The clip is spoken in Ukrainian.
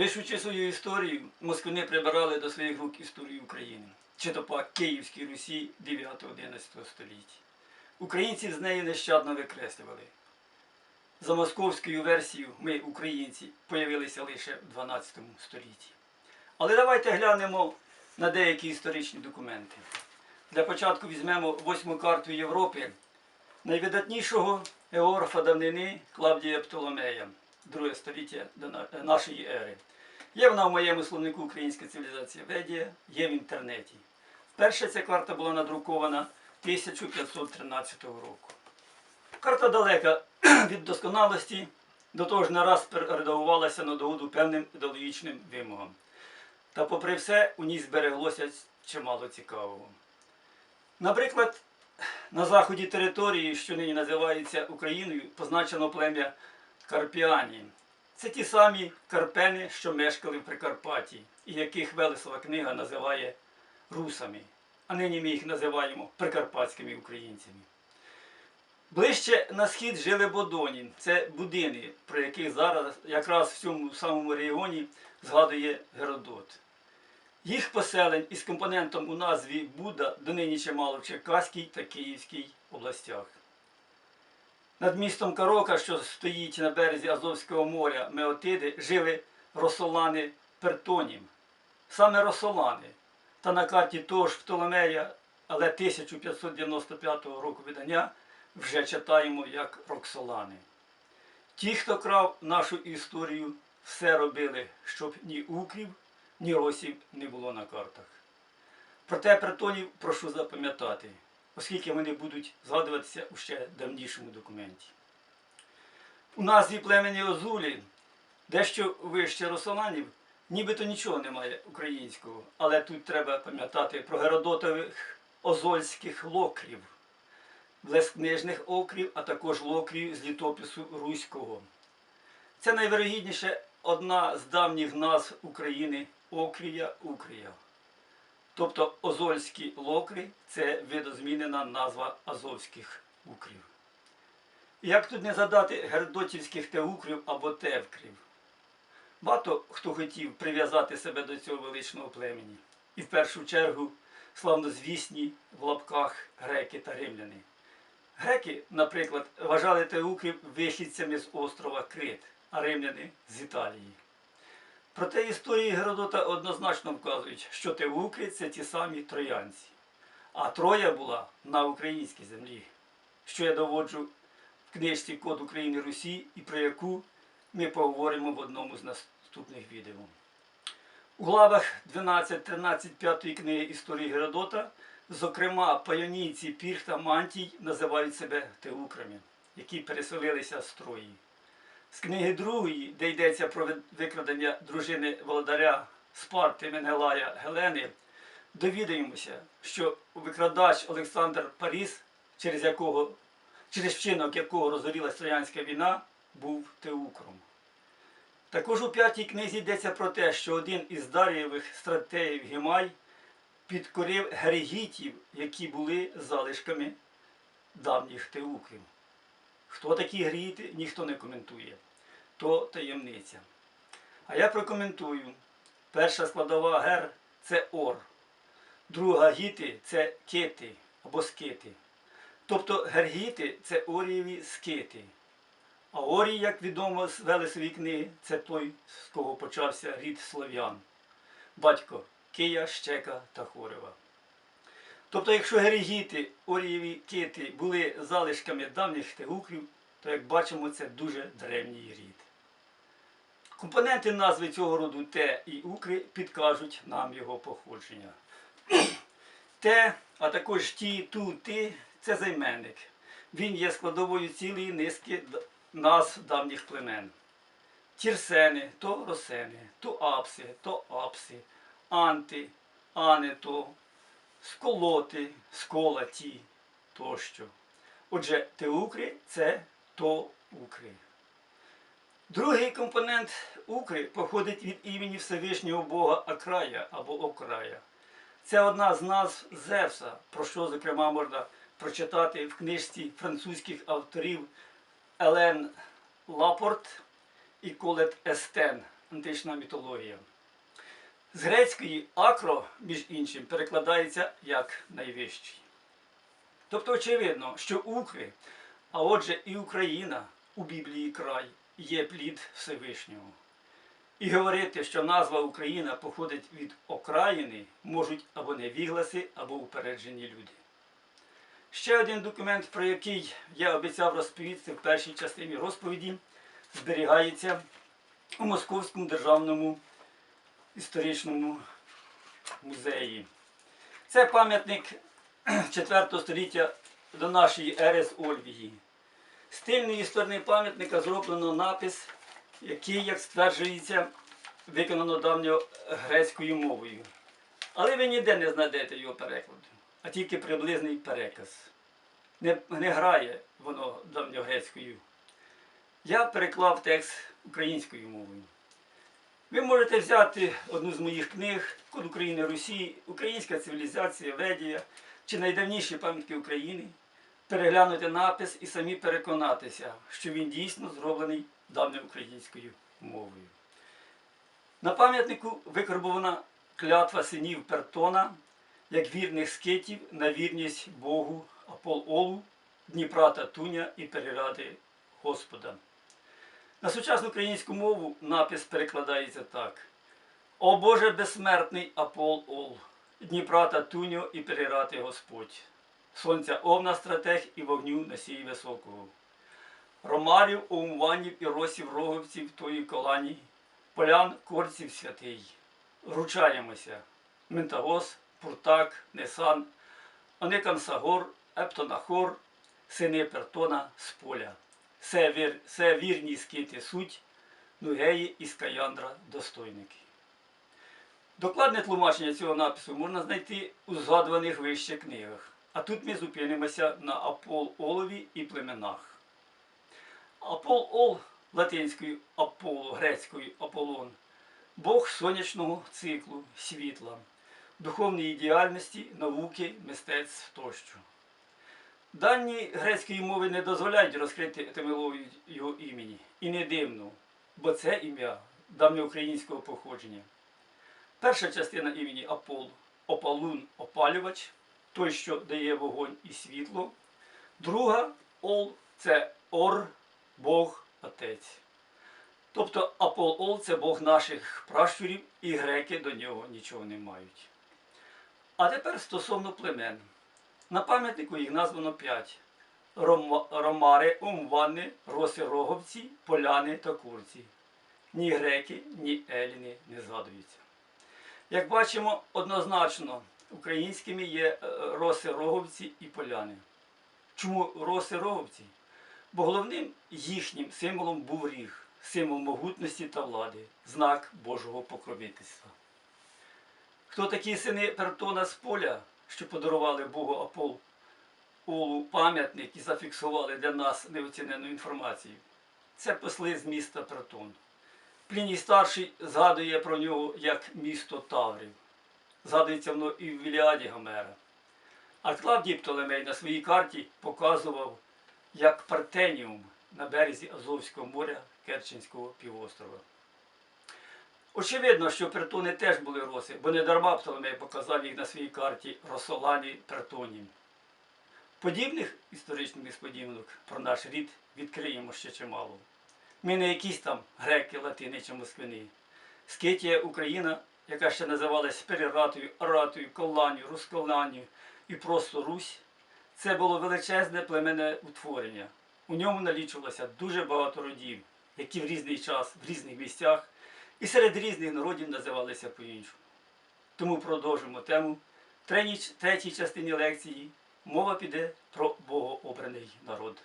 Пишучи свою історію, москвини прибирали до своїх рук історію України, чи то по Київській Русі 9-11 століття. Українців з неї нещадно викреслювали. За московською версією ми, українці, появилися лише в 12 столітті. Але давайте глянемо на деякі історичні документи. Для початку візьмемо восьму карту Європи найвидатнішого географа давнини Клавдія Птоломея, друге століття до нашої ери. Є вона в моєму словнику Українська цивілізація Ведія, є в інтернеті. Вперше ця карта була надрукована 1513 року. Карта далека від досконалості, до того ж не раз передавувалася на догоду певним ідеологічним вимогам. Та попри все у ній збереглося чимало цікавого. Наприклад, на заході території, що нині називається Україною, позначено плем'я Карпіані. Це ті самі карпени, що мешкали в Прикарпатті, і яких Велесова книга називає русами. А нині ми їх називаємо прикарпатськими українцями. Ближче на схід жили Бодоні. Це будини, про яких зараз якраз в цьому самому регіоні згадує Геродот. Їх поселень із компонентом у назві Буда донині чимало в Черкаській та Київській областях. Над містом Карока, що стоїть на березі Азовського моря Меотиди, жили росолани Пертонім. Саме росолани. Та на карті того ж але 1595 року видання, вже читаємо як Роксолани. Ті, хто крав нашу історію, все робили, щоб ні укрів, ні росів не було на картах. Проте притонів прошу запам'ятати, оскільки вони будуть згадуватися у ще давнішому документі. У назві племені Озулі, дещо вище Росоланів, нібито нічого немає українського, але тут треба пам'ятати про Геродотових озольських локрів, блескнижних окрів, а також локрів з літопису Руського. Це найвирогідніше одна з давніх назв України Окрія Укрія. Тобто Озольські локри це видозмінена назва азовських укрів. Як тут не задати гердотівських теукрів або тевкрів? Багато хто хотів прив'язати себе до цього величного племені. І в першу чергу славнозвісні в лапках греки та римляни. Греки, наприклад, вважали теукрів вихідцями з острова Крит, а римляни з Італії. Проте історії Геродота однозначно вказують, що теукри це ті самі троянці. А Троя була на українській землі, що я доводжу в книжці Код України Русі і про яку ми поговоримо в одному з наступних відео. У главах 12-13 п'ятої книги історії Геродота, зокрема, пайонійці Пірх та Мантій називають себе теукрами, які переселилися з Трої. З книги другої, де йдеться про викрадення дружини володаря Спарти Менгелая Гелени, довідаємося, що викрадач Олександр Паріс, через, якого, через вчинок якого розгорілася Троянська війна, був теукром. Також у п'ятій книзі йдеться про те, що один із Дар'євих стратеїв Гімай підкорив гергітів, які були залишками давніх теукрів. Хто такі гріти, ніхто не коментує. То таємниця. А я прокоментую. Перша складова гер це ор. Друга гіти це кити або скити. Тобто гергіти це орієві скити. А орій, як відомо з Велесової книги, це той, з кого почався рід слов'ян. Батько Кия, Щека та Хорева. Тобто, якщо герігіти, орієві кити були залишками давніх теукрів, то, як бачимо, це дуже древній рід. Компоненти назви цього роду Те і Укри підкажуть нам його походження. Те, а також ті, ту, ти це займенник. Він є складовою цілої низки назв давніх племен. Тірсени, то росени, то апси, то апси, анти, ането, сколоти, сколаті тощо. Отже, теукри це то укри. Другий компонент укри походить від імені Всевишнього Бога Акрая або Окрая. Це одна з назв Зевса, про що, зокрема, можна прочитати в книжці французьких авторів Елен Лапорт і Колет Естен антична мітологія. З грецької акро, між іншим, перекладається як найвищий. Тобто очевидно, що Укри, а отже і Україна у Біблії край є плід Всевишнього. І говорити, що назва Україна походить від окраїни, можуть або невігласи, або упереджені люди. Ще один документ, про який я обіцяв розповісти в першій частині розповіді, зберігається у Московському державному історичному музеї. Це пам'ятник 4 століття до нашої ери з Ольвії. З тильної сторони пам'ятника зроблено напис, який, як стверджується, виконано давньогрецькою мовою. Але ви ніде не знайдете його перекладу, а тільки приблизний переказ. Не, не грає воно давньогрецькою. Я переклав текст українською мовою. Ви можете взяти одну з моїх книг Код України Русі, Українська цивілізація, Ведія чи найдавніші пам'ятки України, переглянути напис і самі переконатися, що він дійсно зроблений давньоукраїнською мовою. На пам'ятнику викарбована клятва синів Пертона як вірних скитів на вірність Богу Апол-Олу, Дніпра та Туня і переради Господа. На сучасну українську мову напис перекладається так: О Боже безсмертний Апол Ол, Дніпра та Туньо і перерати Господь, Сонця овна стратег і вогню носій високого. Ромарів, Оумванів і росів роговців тої колані, полян корців святий. Ручаємося. Ментагос, Пуртак, Несан, Оникансагор, Ептонахор, сини Пертона з поля. Це, вір, вірні скити суть, Нугеї і Скаяндра достойники. Докладне тлумачення цього напису можна знайти у згадуваних вище книгах. А тут ми зупинимося на Апол Олові і племенах. Апол Ол латинською Аполло, грецькою Аполлон, Бог сонячного циклу, світла, духовної діяльності, науки, мистецтв тощо. Дані грецької мови не дозволяють розкрити етимологію його імені. І не дивно, бо це ім'я давньоукраїнського походження. Перша частина імені Апол Опалун опалювач, той, що дає вогонь і світло. Друга Ол це Ор, Бог, Отець. Тобто Апол Ол це Бог наших пращурів, і греки до нього нічого не мають. А тепер стосовно племен. На пам'ятнику їх названо п'ять: Ром- Ромари, Умвани, Роси Роговці, Поляни та Курці. Ні греки, ні еліни не згадуються. Як бачимо, однозначно українськими є е, роси Роговці і поляни. Чому роси Роговці? Бо головним їхнім символом був ріг, символ могутності та влади, знак Божого покровительства. Хто такі сини Пертона з поля, що подарували Богу Апол Олу пам'ятник і зафіксували для нас неоцінену інформацію? Це посли з міста Пертон. Пліній старший згадує про нього як місто Таврів. Згадується воно і в Віліаді Гомера. А Клавдій Птолемей на своїй карті показував як Партеніум на березі Азовського моря Керченського півострова. Очевидно, що Пертони теж були роси, бо не дарма Птолемей показав їх на своїй карті Росолані Пертонім. Подібних історичних несподіванок про наш рід відкриємо ще чимало. Ми не якісь там греки, латини чи москвини. Скитія Україна, яка ще називалась Перератою, Аратою, Колланію, Русколанію і просто Русь, це було величезне племенне утворення. У ньому налічувалося дуже багато родів, які в різний час, в різних місцях і серед різних народів називалися по-іншому. Тому продовжимо тему третій частині лекції. Мова піде про богообраний народ.